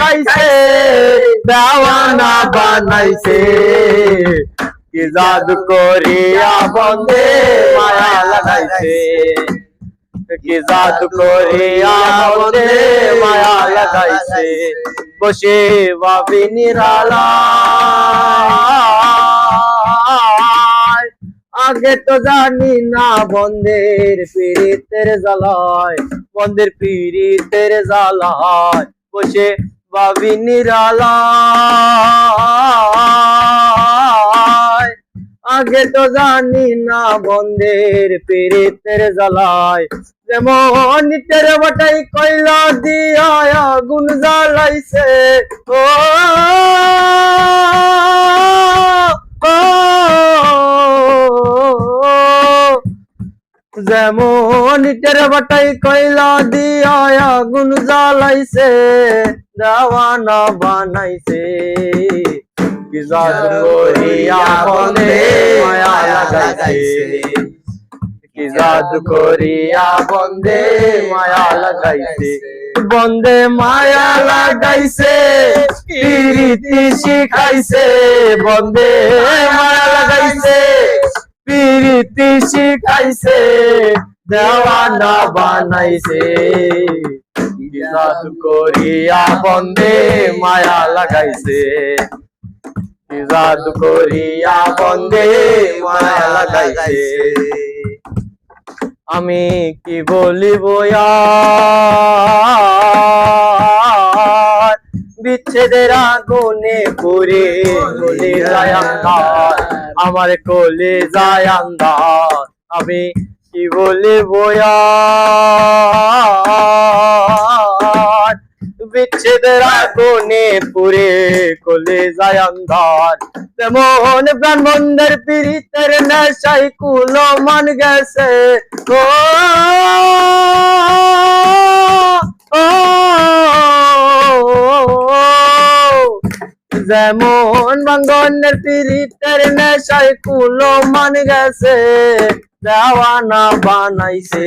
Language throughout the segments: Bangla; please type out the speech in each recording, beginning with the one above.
শিখাইছে দেওয়ানা বানাইছে। কি জাদু করিয়া বন্দে মায়া লাগাইছে। কি জাদু করিয়া বন্দে মায়া লাগাইছে। বসে ভাবি আগে তো জানি না বন্দের পীড়িতের জ্বালায়। বন্দের পীড়িতের জ্বালায়। বসে ভাবি নিরালায়। আগে তো জানি না বন্দের পীড়িতের জ্বালায়। যেমন ইটের বাটাই কয়লা দিয়া আগুন জ্বালাইছে। ও। যেমন ইটের বাটাই কয়লা দিয়া আগুন জ্বালাইছে। দেওয়ানা বানাইছে কি জাদু করিয়া বন্দে মায়া লাগাইছে কি করিয়া বন্দে মায়া লাগাইছে বন্দে মায়া লাগাইছে প্রীতি শিখাইছে বন্দে মায়া লাগাইছে প্রীতি শিখাইছে দেওয়ানা বানাইছে জাদু করিয়া বন্দে মায়া লাগাইছে। করিয়া বন্দে মায়া লাগাইছে। আমি কি বলিব বিচ্ছেদের আগুনে পুরে গলে যায় আমার কোলে যায় আমি কি বলিব আর বিচ্ছেদের আগুনে পুরে কোলে যায় আন্ধার তেমন ব্রাহ্মণদের পীড়িতের নেশাই কুলো মান গেছে। ও যেমন বাঙ্গনের পীড়িতের নেশাই কুলো মান গেছে, দেওয়ানা বানাইছে।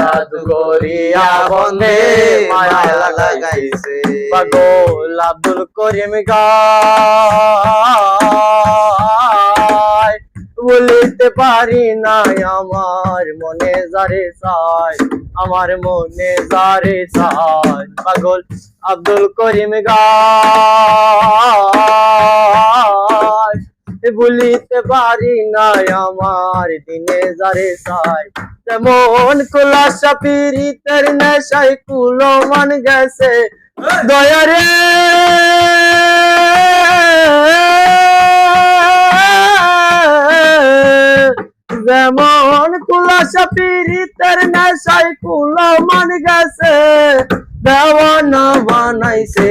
জাদু করিয়া বন্দে মায়া লাগাইছে। পাগল আব্দুল করিম গায় বলিতে পারি না আমার মনে যারে চাই আমার মনে যারে চাই পাগল আব্দুল করিম গায়। বলিতে পারি না আমার দিনে যারে চাই। তেমন কুলাসা পীড়িতের নেশাই কুলো মান গেছে দয়ারে যেমন কুলাসা পীড়িতের নেশাই কুলো মান গেছে। দেওয়ানা বানাইছে।